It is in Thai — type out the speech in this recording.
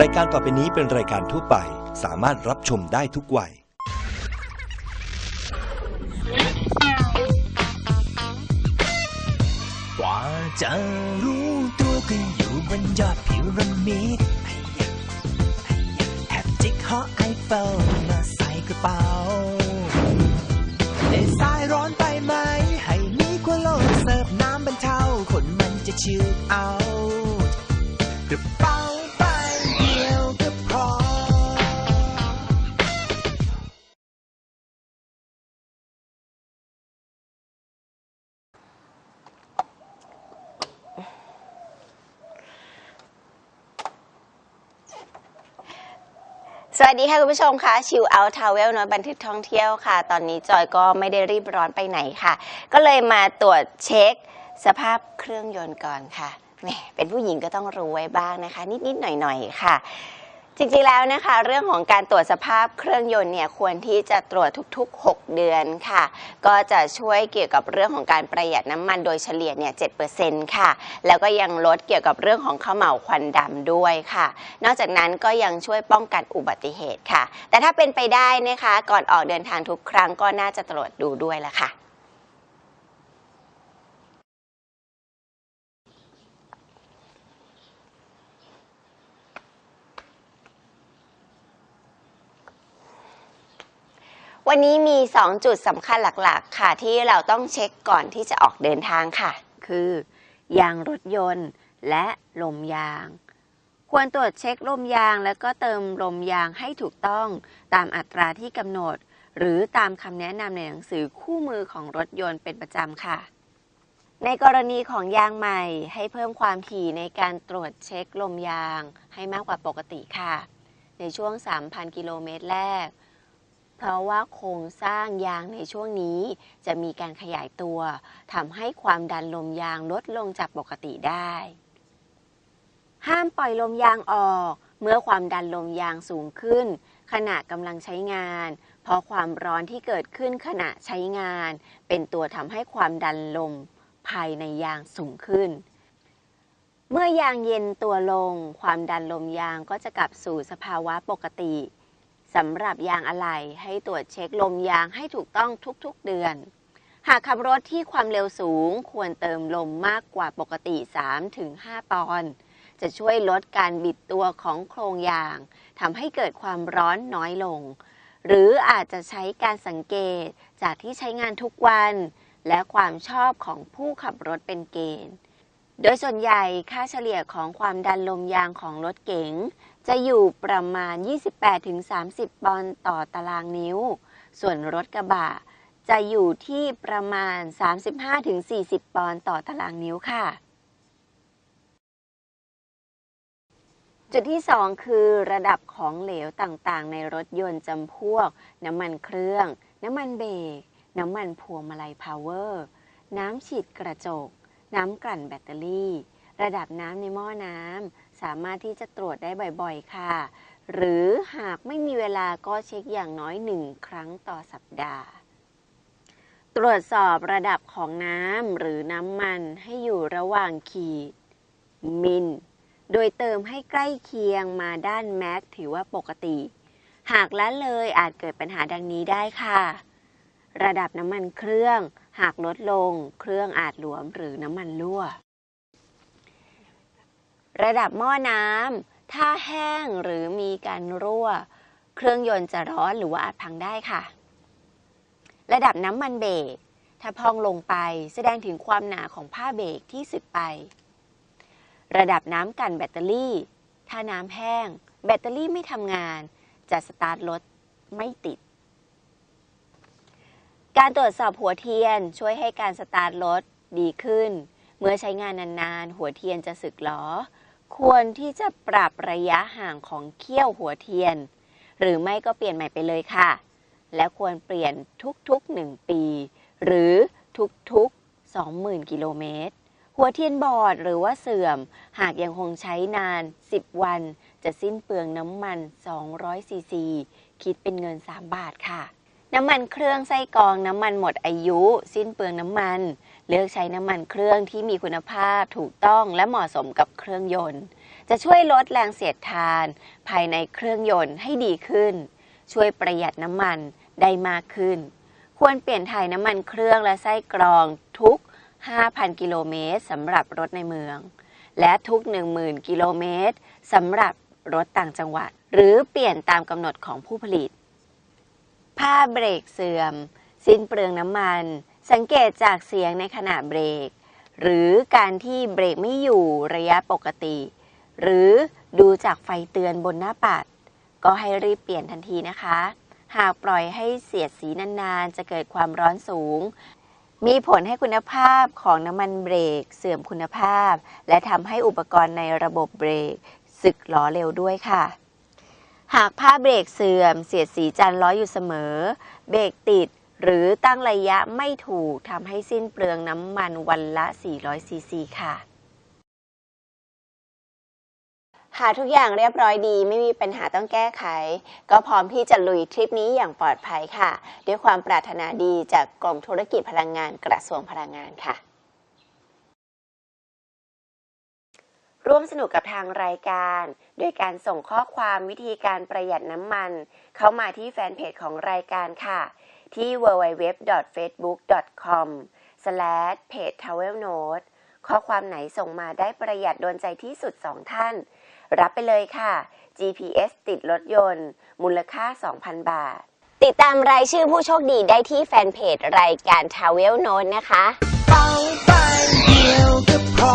รายการต่อไปนี้เป็นรายการทั่วไป สามารถรับชมได้ทุกวัย กว่าจะรู้ตัวก็อยู่บนยอดพิวรามิดแอบจิกหอไอเฟลมาใส่กระเป๋าในสายร้อนไปไหม ให้มีกว่าโลกเสิร์ฟน้ำบรรเทาคนมันจะชิลเอากระเป๋า สวัสดีค่ะคุณผู้ชมค่ะชิวเอาทาวเวลน้อยบันทึกท่องเที่ยวค่ะ ตอนนี้จอยก็ไม่ได้รีบร้อนไปไหนค่ะ ก็เลยมาตรวจเช็ค สภาพเครื่องยนต์ก่อนค่ะแหมเป็นผู้หญิงก็ต้องรู้ไว้บ้างนะคะ นิด ๆ หน่อย ๆ ค่ะ จริงๆแล้วนะคะเรื่องของการตรวจสภาพเครื่องยนต์เนี่ยควรที่จะตรวจทุกๆ 6 เดือนค่ะ ก็จะช่วยเกี่ยวกับเรื่องของการประหยัดน้ำมันโดยเฉลี่ยเนี่ย7%ค่ะ แล้วก็ยังลดเกี่ยวกับเรื่องของข้าวเหมาควันดำด้วยค่ะ นอกจากนั้นก็ยังช่วยป้องกันอุบัติเหตุค่ะ แต่ถ้าเป็นไปได้นะคะ ก่อนออกเดินทางทุกครั้งก็น่าจะตรวจดูด้วยละค่ะ วันนี้มี 2 จุดสำคัญหลักๆ ค่ะ ที่เราต้องเช็คก่อนที่จะออกเดินทางค่ะ คือ ยางรถยนต์และลมยาง ควรตรวจเช็คลมยางแล้วก็เติมลมยางให้ถูกต้องตามอัตราที่กำหนด หรือตามคำแนะนำในหนังสือคู่มือของรถยนต์เป็นประจำค่ะ ในกรณีของยางใหม่ให้เพิ่มความถี่ในการตรวจเช็คลมยางให้มากกว่าปกติค่ะ ในช่วง 3,000 กิโลเมตรแรก เพราะว่าโครงสร้างยางในช่วงนี้ จะมีการขยายตัวทำให้ความดันลมยางลดลงจากปกติได้ ห้ามปล่อยลมยางออก เมื่อความดันลมยางสูงขึ้น ขณะกำลังใช้งาน เพราะความร้อนที่เกิดขึ้นขณะใช้งาน เป็นตัวทำให้ความดันลมภายในยางสูงขึ้น เมื่อยางเย็นตัวลง ความดันลมยางก็จะกลับสู่สภาวะปกติ สำหรับยางอะไหล่ให้ตรวจเช็คลมยางให้ถูกต้องทุกๆเดือน หากขับรถที่ความเร็วสูงควรเติมลมมากกว่าปกติ 3-5 ปอนด์จะช่วยลดการบิดตัวของโครงยางทำให้เกิดความร้อนน้อยลง หรืออาจจะใช้การสังเกตจากที่ใช้งานทุกวัน และความชอบของผู้ขับรถเป็นเกณฑ์ โดยส่วนใหญ่ค่าเฉลี่ยของความดันลมยางของรถเก๋ง จะอยู่ประมาณ 28-30 ปอนด์ต่อตารางนิ้ว ส่วนรถกระบะจะอยู่ที่ประมาณ 35-40 ปอนด์ต่อตารางนิ้วค่ะ จุดที่ 2 คือระดับของเหลวต่างๆ ในรถยนต์จำพวก น้ำมันเครื่อง น้ำมันเบรก น้ำมันพวงมาลัยพาวเวอร์ น้ำฉีดกระจก น้ำกลั่นแบตเตอรี่ ระดับน้ำในหม้อน้ำสามารถที่จะตรวจได้บ่อยๆ ค่ะ หรือหากไม่มีเวลาก็เช็คอย่างน้อยหนึ่งครั้งต่อสัปดาห์ ตรวจสอบระดับของน้ำหรือน้ำมันให้อยู่ระหว่างขีด มิล โดยเติมให้ใกล้เคียงมาด้านแม็กถือว่าปกติ หากละเลยอาจเกิดปัญหาดังนี้ได้ค่ะ ระดับน้ำมันเครื่อง หากลดลงเครื่องอาจหลวมหรือน้ำมันรั่ว ระดับหม้อน้ำถ้าแห้งหรือมีการรั่ว เครื่องยนต์จะร้อนหรือว่าอาจพังได้ค่ะ ระดับน้ำมันเบรกถ้าพองลงไปแสดงถึงความหนาของผ้าเบรกที่สึกไป ระดับน้ำกันแบตเตอรี่ ถ้าน้ำแห้ง แบตเตอรี่ไม่ทำงาน จะสตาร์ทรถไม่ติด การตรวจสอบหัวเทียนช่วยให้การสตาร์ทรถดีขึ้น เมื่อใช้งานนานๆ หัวเทียนจะสึกหรอ ควรที่จะปรับระยะห่างของเขี้ยวหัวเทียน หรือไม่ก็เปลี่ยนใหม่ไปเลยค่ะ และควรเปลี่ยนทุกๆ 1 ปี หรือทุกๆ 20,000 กิโลเมตร หัวเทียนบอดหรือว่าเสื่อม หากยังคงใช้นาน 10 วัน จะสิ้นเปลืองน้ำมัน 200ซีซี คิดเป็นเงิน 3 บาทค่ะ น้ำมันเครื่องไส้กรองน้ำมันหมดอายุ สิ้นเปลืองน้ำมัน เลือกใช้น้ำมันเครื่องที่มีคุณภาพถูกต้องและเหมาะสมกับเครื่องยนต์ จะช่วยลดแรงเสียดทาน ภายในเครื่องยนต์ให้ดีขึ้น ช่วยประหยัดน้ำมันได้มากขึ้น ควรเปลี่ยนถ่ายน้ำมันเครื่องและไส้กรองทุก 5,000 กิโลเมตรสำหรับรถในเมือง และทุก 10,000 กิโลเมตรสำหรับรถต่างจังหวัด หรือเปลี่ยนตามกำหนดของผู้ผลิต ผ้าเบรกเสื่อม สิ้นเปลืองน้ำมัน สังเกตจากเสียงในขณะเบรก หรือการที่เบรกไม่อยู่ระยะปกติ หรือดูจากไฟเตือนบนหน้าปัด ก็ให้รีบเปลี่ยนทันทีนะคะ หากปล่อยให้เสียดสีนานๆ จะเกิดความร้อนสูง มีผลให้คุณภาพของน้ำมันเบรกเสื่อมคุณภาพ และทำให้อุปกรณ์ในระบบเบรกสึกหลอเร็วด้วยค่ะ หากผ้าเบรกเสื่อม เสียดสีจันล้อยอยู่เสมอ เบรกติดหรือตั้งระยะไม่ถูกทำให้สิ้นเปลืองน้ำมันวันละ 400 ซีซีค่ะ หากทุกอย่างเรียบร้อยดีไม่มีปัญหาต้องแก้ไข ก็พร้อมที่จะลุยทริปนี้อย่างปลอดภัยค่ะ ด้วยความปรารถนาดีจากกรมธุรกิจพลังงานกระทรวงพลังงานค่ะ ร่วมสนุกกับทางรายการ โดยการส่งข้อความวิธีการประหยัดน้ำมัน เข้ามาที่แฟนเพจของรายการค่ะ ที่ www.facebook.com page travel note ข้อความไหนส่งมาได้ประหยัดโดนใจที่สุด 2 ท่าน รับไปเลยค่ะ GPS ติดรถยนต์ มูลค่า 2,000 บาท ติดตามรายชื่อผู้โชคดีได้ที่แฟนเพจรายการ Travel Note นะคะเอาไปเดียวก็พอ